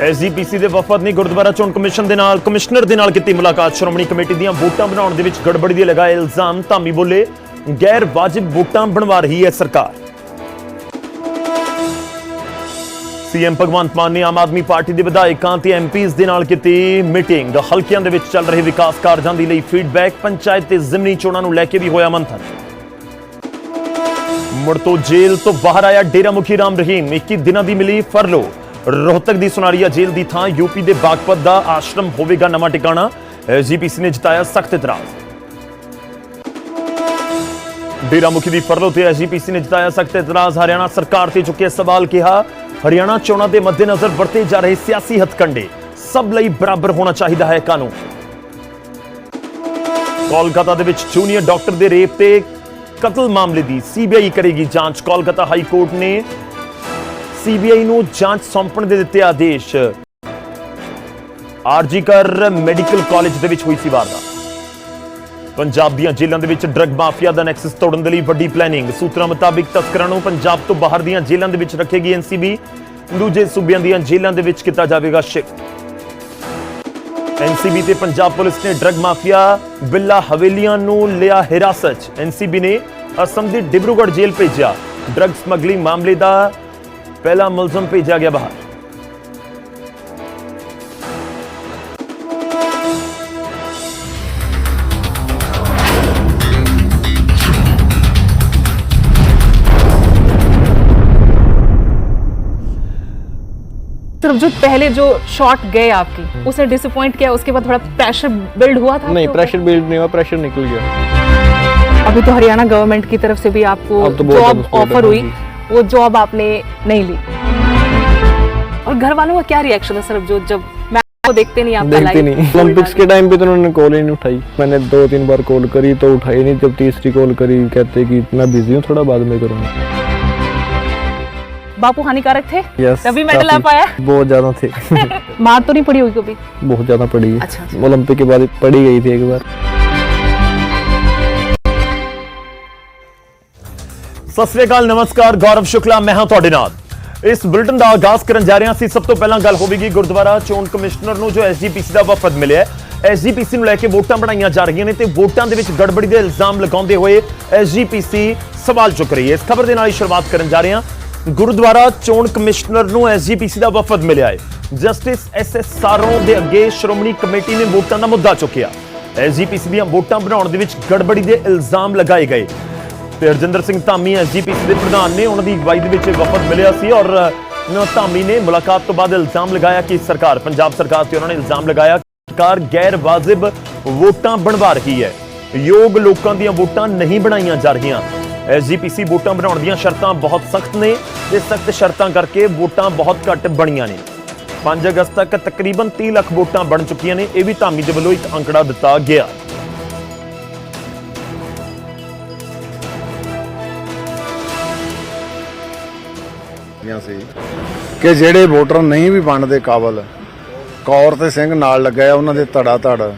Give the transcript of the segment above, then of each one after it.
SGPC ਦੇ ਵਫਦ ਨੇ ਗੁਰਦੁਆਰਾ ਚੋਣ ਕਮਿਸ਼ਨ ਦੇ ਨਾਲ, ਕਮਿਸ਼ਨਰ ਦੇ ਨਾਲ ਕੀਤੀ ਮੁਲਾਕਾਤ। ਸ਼੍ਰੋਮਣੀ ਕਮੇਟੀ ਦੀਆਂ ਵੋਟਾਂ ਬਣਾਉਣ ਦੇ ਵਿੱਚ ਗੜਬੜੀ ਦੇ ਲਗਾਏ ਇਲਜ਼ਾਮ, ਧਾਮੀ ਬੋਲੇ। ਗੈਰ ਵਾਜਿਬ ਵੋਟਾਂ ਬਣਵਾ ਰਹੀ ਹੈ ਸਰਕਾਰ। ਸੀਐਮ ਭਗਵੰਤ ਮਾਨ ਨੇ ਆਮ ਆਦਮੀ ਪਾਰਟੀ ਦੇ ਵਿਧਾਇਕਾਂ ਤੇ ਐਮਪੀਜ਼ ਦੇ ਨਾਲ ਕੀਤੀ ਮੀਟਿੰਗ। ਹਲਕਿਆਂ ਦੇ ਵਿੱਚ ਚੱਲ ਰਹੇ ਵਿਕਾਸ ਕਾਰਜਾਂ ਦੀ ਲਈ ਫੀਡਬੈਕ, ਪੰਚਾਇਤ ਤੇ ਜ਼ਿਮਨੀ ਚੋਣਾਂ ਨੂੰ ਲੈ ਕੇ ਵੀ ਹੋਇਆ ਮੰਥਨ। ਮੁੜ ਤੋਂ ਜੇਲ੍ਹ ਤੋਂ ਬਾਹਰ ਆਇਆ ਡੇਰਾ ਮੁਖੀ ਰਾਮ ਰਹੀਮ। 21 ਦਿਨਾਂ ਦੀ ਮਿਲੀ ਫਰਲੋ ਰੋਹਤਕ ਦੀ ਸੁਨਾਰੀਆ ਜੇਲ੍ਹ ਦੀ ਥਾਂ ਯੂਪੀ ਦੇ ਬਾਗਪਤ ਦਾ ਆਸ਼ਰਮ ਹੋਵੇਗਾ ਨਵਾਂ ਟਿਕਾਣਾ। ਜੀਪੀਸੀ ਨੇ ਜਤਾਇਆ ਸਖਤ ਇਤਰਾਜ਼। ਡੇਰਾ ਮੁਖੀ ਦੀ ਫਰਲੋ ਤੇ ਐਸਜੀਪੀਸੀ ਨੇ ਜਤਾਇਆ ਸਖਤ ਇਤਰਾਜ਼। ਹਰਿਆਣਾ ਸਰਕਾਰ ਤੇ ਚੁੱਕਿਆ ਸਵਾਲ ਕਿਹਾ, ਹਰਿਆਣਾ ਚੋਣਾਂ ਦੇ ਮੱਦੇਨਜ਼ਰ ਵਰਤੇ ਜਾ ਰਹੇ ਸਿਆਸੀ ਹਥਕੰਡੇ, ਸਭ ਲਈ ਬਰਾਬਰ ਹੋਣਾ ਚਾਹੀਦਾ ਹੈ ਕਾਨੂੰਨ। ਕੋਲਕਾਤਾ ਦੇ ਵਿੱਚ ਜੂਨੀਅਰ ਡਾਕਟਰ ਦੇ ਰੇਪ ਤੇ ਕਤਲ ਮਾਮਲੇ ਦੀ ਸੀਬੀਆਈ ਕਰੇਗੀ ਜਾਂਚ। ਕੋਲਕਾਤਾ ਹਾਈ ਕੋਰਟ ਨੇ ਸੀਬੀਆਈ ਨੂੰ ਜਾਂਚ ਸੌਂਪਣ ਦੇ ਦਿੱਤੇ ਆਦੇਸ਼। ਆਰਜੀਕਰ ਮੈਡੀਕਲ ਕਾਲਜ ਦੇ ਵਿੱਚ ਹੋਈ ਸੀ ਵਾਰਦਾਤ। ਪੰਜਾਬ ਦੀਆਂ ਜੇਲ੍ਹਾਂ ਦੇ ਵਿੱਚ ਡਰੱਗ ਮਾਫੀਆ ਦਾ ਨੈਕਸਸ ਤੋੜਨ ਦੇ ਲਈ ਵੱਡੀ ਪਲੈਨਿੰਗ। ਸੂਤਰਾਂ ਮੁਤਾਬਿਕ ਤਸਕਰਾਂ ਨੂੰ ਪੰਜਾਬ ਤੋਂ ਬਾਹਰ ਦੀਆਂ ਜੇਲ੍ਹਾਂ ਦੇ ਵਿੱਚ ਰੱਖੇਗੀ ਐਨਸੀਬੀ। ਦੂਜੇ ਸੂਬਿਆਂ ਦੀਆਂ ਜੇਲ੍ਹਾਂ ਦੇ ਵਿੱਚ ਕੀਤਾ ਜਾਵੇਗਾ ਸ਼ਿਫਟ ਐਨਸੀਬੀ ਤੇ ਪੰਜਾਬ ਪੁਲਿਸ ਨੇ ਡਰੱਗ ਮਾਫੀਆ ਬਿੱਲਾ ਹਵੇਲੀਆਂ ਨੂੰ ਲਿਆ ਹਿਰਾਸਤ 'ਚ। ਐਨਸੀਬੀ ਨੇ ਅਸਮ ਦੀ ਡਿਬਰੂਗੜ੍ਹ ਜੇਲ੍ਹ ਭੇਜਿਆ। ਡਰੱਗ ਸਮਗਲਿੰਗ ਮਾਮਲੇ ਦਾ पहला मुलजम भेजा गया बाहर। सिर्फ़ जो पहले जो शॉट गए आपकी हम्म। उसे डिसअपॉइंट किया उसके बाद थोड़ा प्रेशर बिल्ड हुआ था नहीं प्रेशर बिल्ड नहीं हुआ प्रेशर निकल गया। अभी तो हरियाणा गवर्नमेंट की तरफ़ से भी आपको जॉब ऑफ़र तो हुई। वो जॉब आपने नहीं ली। और घर वालों का क्या रिएक्शन है सिर्फ़ जो जब मैं आपको देखते नहीं आपका देखते नहीं। ओलंपिक्स के टाइम पे तो उन्होंने कॉल ही नहीं उठाई। मैंने दो तीन बार कॉल करी तो उठाई नहीं। जब तीसरी कॉल करी कहते कि मैं बिज़ी हूँ थोड़ा बाद में करूँगा। बापू हानिकारक थे? यस तभी मेडल आ पाया बहुत ज़्यादा थे। मार तो नहीं पड़ी हुई कभी? बहुत ज़्यादा पड़ी है। अच्छा, अच्छा। ओलंपिक के बाद पड़ी गई थी एक बार। ਸਤਿ ਸ੍ਰੀ ਅਕਾਲ, ਨਮਸਕਾਰ, ਗੌਰਵ ਸ਼ੁਕਲਾ, ਮੈਂ ਹਾਂ ਤੁਹਾਡੇ ਨਾਲ। ਇਸ ਬੁਲਟਨ ਦਾ ਆਗਾਜ਼ ਕਰਨ ਜਾ ਰਹੇ ਹਾਂ ਅਸੀਂ ਸਭ ਤੋਂ ਪਹਿਲਾਂ ਗੱਲ ਹੋਵੇਗੀ ਗੁਰਦੁਆਰਾ ਚੋਣ ਕਮਿਸ਼ਨਰ ਨੂੰ, ਜੋ ਐਸਜੀਪੀਸੀ ਦਾ ਵਫਦ ਮਿਲਿਆ ਹੈ। ਐਸਜੀਪੀਸੀ ਨੂੰ ਲੈ ਕੇ ਵੋਟਾਂ ਬਣਾਈਆਂ ਜਾ ਰਹੀਆਂ ਨੇ ਤੇ ਵੋਟਾਂ ਦੇ ਵਿੱਚ ਗੜਬੜੀ ਦੇ ਇਲਜ਼ਾਮ ਲਗਾਉਂਦੇ ਹੋਏ ਐਸਜੀਪੀਸੀ ਸਵਾਲ ਚੁੱਕ ਰਹੀ ਹੈ। ਇਸ ਖਬਰ ਦੇ ਨਾਲ ਹੀ ਸ਼ੁਰੂਆਤ ਕਰਨ ਜਾ ਰਹੇ ਹਾਂ। ਗੁਰਦੁਆਰਾ ਚੋਣ ਕਮਿਸ਼ਨਰ ਨੂੰ ਐਸਜੀਪੀਸੀ ਦਾ ਵਫਦ ਮਿਲਿਆ ਹੈ। ਜਸਟਿਸ ਐਸਐਸ ਸਾਰੋਂ ਦੇ ਅੱਗੇ ਸ਼੍ਰੋਮਣੀ ਕਮੇਟੀ ਨੇ ਵੋਟਾਂ ਦਾ ਮੁੱਦਾ ਚੁੱਕਿਆ। ਐਸਜੀਪੀਸੀ ਦੀਆਂ ਵੋਟਾਂ ਬਣਾਉਣ ਦੇ ਵਿੱਚ ਗੜਬੜੀ ਦੇ ਇਲਜ਼ਾਮ ਲਗਾਏ ਗਏ। ਤੇ ਹਰਜਿੰਦਰ ਸਿੰਘ ਧਾਮੀ ਐਸਜੀਪੀਸੀ ਦੇ ਪ੍ਰਧਾਨ ਨੇ ਉਹਨਾਂ ਦੀ ਅਗਵਾਈ ਦੇ ਵਿੱਚ ਵਫਦ ਮਿਲਿਆ ਸੀ ਔਰ ਧਾਮੀ ਨੇ ਮੁਲਾਕਾਤ ਤੋਂ ਬਾਅਦ ਇਲਜ਼ਾਮ ਲਗਾਇਆ ਕਿ ਸਰਕਾਰ, ਪੰਜਾਬ ਸਰਕਾਰ ਤੇ ਉਹਨਾਂ ਨੇ ਇਲਜ਼ਾਮ ਲਗਾਇਆ ਸਰਕਾਰ ਗੈਰ ਵਾਜਿਬ ਵੋਟਾਂ ਬਣਵਾ ਰਹੀ ਹੈ। ਯੋਗ ਲੋਕਾਂ ਦੀਆਂ ਵੋਟਾਂ ਨਹੀਂ ਬਣਾਈਆਂ ਜਾ ਰਹੀਆਂ। ਐਸਜੀਪੀਸੀ ਵੋਟਾਂ ਬਣਾਉਣ ਦੀਆਂ ਸ਼ਰਤਾਂ ਬਹੁਤ ਸਖਤ ਨੇ ਤੇ ਸਖਤ ਸ਼ਰਤਾਂ ਕਰਕੇ ਵੋਟਾਂ ਬਹੁਤ ਘੱਟ ਬਣੀਆਂ ਨੇ। 5 ਅਗਸਤ ਤੱਕ ਤਕਰੀਬਨ 30 ਲੱਖ ਵੋਟਾਂ ਬਣ ਚੁੱਕੀਆਂ ਨੇ, ਇਹ ਵੀ ਧਾਮੀ ਦੇ ਵੱਲੋਂ ਇੱਕ ਅੰਕੜਾ ਦਿੱਤਾ ਗਿਆ। ਕੀਤੀਆਂ ਸੀ ਕਿ ਜਿਹੜੇ ਵੋਟਰ ਨਹੀਂ ਵੀ ਬਣਦੇ ਕਾਬਲ, ਕੌਰ ਤੇ ਸਿੰਘ ਨਾਲ ਲੱਗਾ ਆ, ਉਹਨਾਂ ਦੇ ਧੜਾ ਧੜ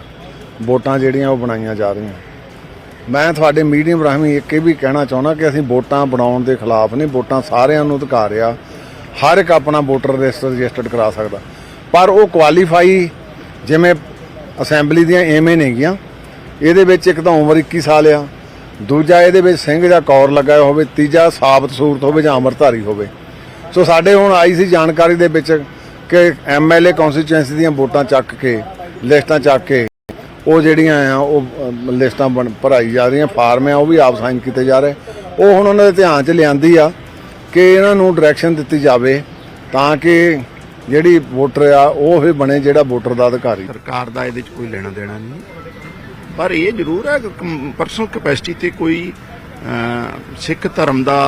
ਵੋਟਾਂ ਜਿਹੜੀਆਂ ਉਹ ਬਣਾਈਆਂ ਜਾ ਰਹੀਆਂ। ਮੈਂ ਤੁਹਾਡੇ ਮੀਡੀਅਮ ਰਾਹੀਂ ਇੱਕ ਇਹ ਵੀ ਕਹਿਣਾ ਚਾਹੁੰਦਾ ਕਿ ਅਸੀਂ ਵੋਟਾਂ ਬਣਾਉਣ ਦੇ ਖਿਲਾਫ ਨਹੀਂ, ਵੋਟਾਂ ਸਾਰਿਆਂ ਨੂੰ ਅਧਿਕਾਰ ਆ। ਹਰ ਇੱਕ ਆਪਣਾ ਵੋਟਰ ਰਜਿਸਟਰ ਰਜਿਸਟਰਡ ਕਰਾ ਸਕਦਾ। ਪਰ ਉਹ ਕੁਆਲੀਫਾਈ ਜਿਵੇਂ ਅਸੈਂਬਲੀ ਦੀਆਂ ਐਵੇਂ ਨੇਗੀਆਂ ਇਹਦੇ ਵਿੱਚ ਇੱਕ ਤਾਂ ਉਮਰ 21 ਸਾਲ ਆ, ਦੂਜਾ ਇਹਦੇ ਵਿੱਚ ਸਿੰਘ ਜਾਂ ਕੌਰ ਲੱਗਾ ਹੋਵੇ, ਤੀਜਾ ਸਾਬਤ ਸੂਰਤ ਹੋਵੇ ਜਾਂ ਅਮਰਧਾਰੀ ਹੋਵੇ। ਸੋ ਸਾਡੇ ਹੁਣ ਆਈ ਸੀ ਜਾਣਕਾਰੀ ਦੇ ਵਿੱਚ ਕਿ ਐਮਐਲਏ ਕਨਸਟੀਚੁਐਂਸੀ ਦੀਆਂ ਵੋਟਾਂ ਚੱਕ ਕੇ, ਲਿਸਟਾਂ ਚੱਕ ਕੇ, ਉਹ ਜਿਹੜੀਆਂ ਆ, ਉਹ ਲਿਸਟਾਂ ਬਣ, ਭਰਾਈ ਜਾ ਰਹੀਆਂ, ਫਾਰਮ ਆ, ਉਹ ਵੀ ਆਪ ਸਾਈਨ ਕੀਤੇ ਜਾ ਰਹੇ। ਉਹ ਹੁਣ ਉਹਨਾਂ ਦੇ ਧਿਆਨ 'ਚ ਲਿਆਂਦੀ ਆ ਕਿ ਇਹਨਾਂ ਨੂੰ ਡਾਇਰੈਕਸ਼ਨ ਦਿੱਤੀ ਜਾਵੇ ਤਾਂ ਕਿ ਜਿਹੜੀ ਵੋਟਰ ਆ, ਉਹ ਹੀ ਬਣੇ ਜਿਹੜਾ ਵੋਟਰ ਦਾ ਅਧਿਕਾਰੀ। ਸਰਕਾਰ ਦਾ ਇਹਦੇ 'ਚ ਕੋਈ ਲੈਣਾ ਦੇਣਾ ਨਹੀਂ। ਪਰ ਇਹ ਜ਼ਰੂਰ ਹੈ ਪਰਸਨਲ ਕਪੈਸਿਟੀ ਤੇ ਕੋਈ ਸਿੱਖ ਧਰਮ ਦਾ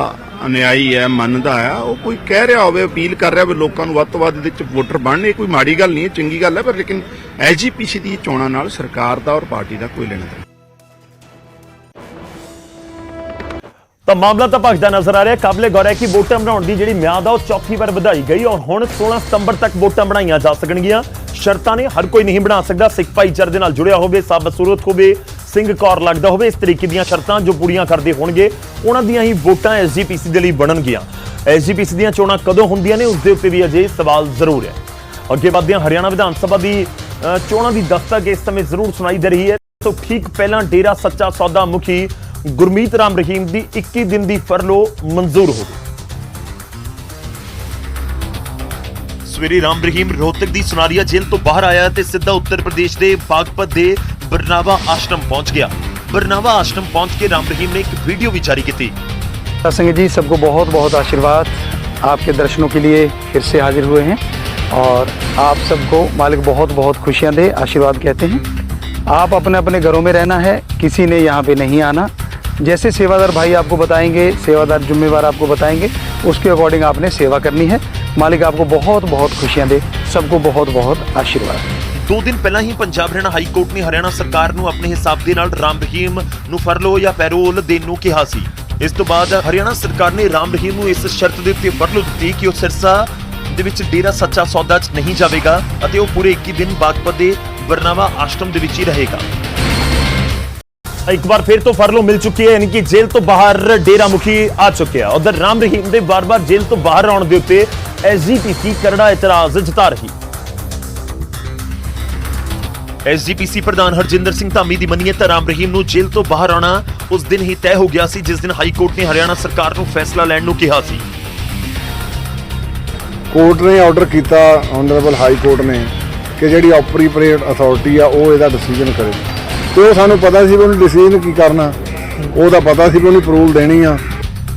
ਅਨੁਯਾਈ ਹੈ, ਮੰਨਦਾ ਆ ਉਹ ਕੋਈ ਕਹਿ ਰਿਹਾ ਹੋਵੇ, ਅਪੀਲ ਕਰ ਰਿਹਾ ਹੋਵੇ, ਲੋਕਾਂ ਨੂੰ ਵੱਧ ਤੋਂ ਵੱਧ ਇਹਦੇ 'ਚ ਵੋਟਰ ਬਣਨ, ਇਹ ਕੋਈ ਮਾੜੀ ਗੱਲ ਨਹੀਂ ਹੈ, ਚੰਗੀ ਗੱਲ ਹੈ, ਪਰ ਲੇਕਿਨ ਐਸਜੀਪੀਸੀ ਦੀ ਚੋਣਾਂ ਨਾਲ ਸਰਕਾਰ ਦਾ ਔਰ ਪਾਰਟੀ ਦਾ ਕੋਈ ਲੈਣਾ ਦੇਣਾ ਤਾਂ ਮਾਮਲਾ ਤਾਂ ਭਖਦਾ ਨਜ਼ਰ ਆ ਰਿਹਾ, ਕਾਬਲੇ ਗੌਰ ਹੈ ਕਿ ਵੋਟਾਂ ਬਣਾਉਣ ਦੀ ਜਿਹੜੀ ਮਿਆਦ ਆ, ਉਹ ਚੌਥੀ ਵਾਰ ਵਧਾਈ ਗਈ ਔਰ ਹੁਣ 16 ਸਤੰਬਰ ਤੱਕ ਵੋਟਾਂ ਬਣਾਈਆਂ ਜਾ ਸਕਣਗੀਆਂ। ਸ਼ਰਤਾਂ ਨੇ ਹਰ ਕੋਈ ਨਹੀਂ ਬਣਾ ਸਕਦਾ, ਸਿੱਖ ਭਾਈਚਾਰੇ ਦੇ ਨਾਲ ਜੁੜਿਆ ਹੋਵੇ, ਸਾਬਤ ਸੂਰਤ ਹੋਵੇ ਸਿੰਘ ਕੌਰ ਲੱਗਦਾ ਹੋਵੇ, ਇਸ ਤਰੀਕੇ ਦੀਆਂ ਸ਼ਰਤਾਂ ਜੋ ਪੂਰੀਆਂ ਕਰਦੇ ਹੋਣਗੇ, ਉਹਨਾਂ ਦੀਆਂ ਹੀ ਵੋਟਾਂ ਐਸਜੀਪੀਸੀ ਦੇ ਲਈ ਬਣਨਗੀਆਂ। ਐਸਜੀਪੀਸੀ ਦੀਆਂ ਚੋਣਾਂ ਕਦੋਂ ਹੁੰਦੀਆਂ ਨੇ ਉਸ ਦੇ ਉੱਤੇ ਵੀ ਅਜੇ ਸਵਾਲ ਜ਼ਰੂਰ ਹੈ। ਅੱਗੇ ਵਧਦੇ ਹਾਂ ਹਰਿਆਣਾ ਵਿਧਾਨ ਸਭਾ ਦੀ ਚੋਣਾਂ ਦੀ ਦਸਤਕ ਇਸ ਸਮੇਂ ਜ਼ਰੂਰ ਸੁਣਾਈ ਦੇ ਰਹੀ ਹੈ। ਤੋਂ ਠੀਕ ਪਹਿਲਾਂ ਡੇਰਾ ਸੱਚਾ ਸੌਦਾ ਮੁਖੀ ਗੁਰਮੀਤ ਰਾਮ ਰਹੀਮ ਦੀ 21 ਦਿਨ ਦੀ ਫਰਲੋ ਮਨਜ਼ੂਰ ਹੋ ਗਈ। ਸਵੇਰੇ ਰਾਮ ਰਹੀਮ ਰੋਹਤਕ ਦੀ ਸੁਨਾਰੀਆ ਜੇਲ੍ਹ ਤੋਂ ਬਾਹਰ ਆਇਆ ਤੇ ਸਿੱਧਾ ਉੱਤਰ ਪ੍ਰਦੇਸ਼ ਦੇ ਬਾਗਪਤ ਦੇ बरनावा आश्रम पहुँच गया। बरनावा आश्रम पहुँच के राम रहीम ने एक वीडियो भी जारी की थी। सत्संग जी, सबको बहुत बहुत आशीर्वाद। आपके दर्शनों के लिए फिर से हाजिर हुए हैं और आप सबको मालिक बहुत बहुत खुशियाँ दे, आशीर्वाद कहते हैं। आप अपने अपने घरों में रहना है, किसी ने यहाँ पे नहीं आना। जैसे सेवादार भाई आपको बताएँगे, सेवादार जुम्मेवार आपको बताएँगे, उसके अकॉर्डिंग आपने सेवा करनी है। मालिक आपको बहुत बहुत खुशियाँ दे, सबको बहुत बहुत आशीर्वाद। ਦੋ ਦਿਨ ਪਹਿਲਾਂ ਹੀ ਪੰਜਾਬ ਹਰਿਆਣਾ ਹਾਈ ਕੋਰਟ ਨੇ ਹਰਿਆਣਾ ਸਰਕਾਰ ਨੂੰ ਆਪਣੇ ਹਿਸਾਬ ਦੇ ਨਾਲ ਰਾਮ ਰਹੀਮ ਨੂੰ ਫਰਲੋ ਜਾਂ ਪੈਰੋਲ ਦੇਣ ਨੂੰ ਕਿਹਾ ਸੀ। ਇਸ ਤੋਂ ਬਾਅਦ ਹਰਿਆਣਾ ਸਰਕਾਰ ਨੇ ਰਾਮ ਰਹੀਮ ਨੂੰ ਇਸ ਸ਼ਰਤ ਦੇ ਉੱਤੇ ਫਰਲੋ ਦਿੱਤੀ ਕਿ ਉਹ ਸਿਰਸਾ ਦੇ ਵਿੱਚ ਡੇਰਾ ਸੱਚਾ ਸੌਦਾ 'ਚ ਨਹੀਂ ਜਾਵੇਗਾ ਅਤੇ ਉਹ ਪੂਰੇ 21 ਦਿਨ ਬਾਗਪਤ ਦੇ ਵਰਨਾਵਾ ਆਸ਼ਰਮ ਦੇ ਵਿੱਚ ਹੀ ਰਹੇਗਾ। ਇੱਕ ਵਾਰ ਫਿਰ ਤੋਂ ਫਰਲੋ ਮਿਲ ਚੁੱਕੀ ਹੈ, ਯਾਨੀ ਕਿ ਜੇਲ੍ਹ ਤੋਂ ਬਾਹਰ ਡੇਰਾ ਮੁਖੀ ਆ ਚੁੱਕਿਆ ਉਧਰ ਰਾਮ ਰਹੀਮ ਦੇ ਬਾਰ-ਬਾਰ ਜੇਲ੍ਹ ਤੋਂ ਬਾਹਰ ਆਉਣ ਦੇ ਉੱਤੇ ਐਸਜੀਪੀਸੀ ਕਰੜਾ ਇਤਰਾਜ਼ ਜਤਾ ਰਹੀ। ਐਸਜੀਪੀਸੀ ਪ੍ਰਧਾਨ ਹਰਜਿੰਦਰ ਸਿੰਘ ਧਾਮੀ ਦੀ ਮੰਨੀਏ ਤਾਂ ਰਾਮ ਰਹੀਮ ਨੂੰ ਜੇਲ੍ਹ ਤੋਂ ਬਾਹਰ ਆਉਣਾ ਉਸ ਦਿਨ ਹੀ ਤੈਅ ਹੋ ਗਿਆ ਸੀ ਜਿਸ ਦਿਨ ਹਾਈ ਕੋਰਟ ਨੇ ਹਰਿਆਣਾ ਸਰਕਾਰ ਨੂੰ ਫੈਸਲਾ ਲੈਣ ਨੂੰ ਕਿਹਾ ਸੀ। ਕੋਰਟ ਨੇ ਆਰਡਰ ਕੀਤਾ ਆਨਰੇਬਲ ਹਾਈ ਕੋਰਟ ਨੇ ਕਿ ਜਿਹੜੀ ਆਪਰੀਪਰੇਟ ਅਥਾਰਟੀ ਆ ਉਹ ਇਹਦਾ ਡਿਸੀਜਨ ਕਰੇ। ਤੇ ਉਹ ਸਾਨੂੰ ਪਤਾ ਸੀ ਵੀ ਉਹਨੇ ਡਿਸੀਜਨ ਕੀ ਕਰਨਾ। ਉਹਦਾ ਪਤਾ ਸੀ ਵੀ ਉਹਨੇ ਅਪਰੂਵਲ ਦੇਣੀ ਆ।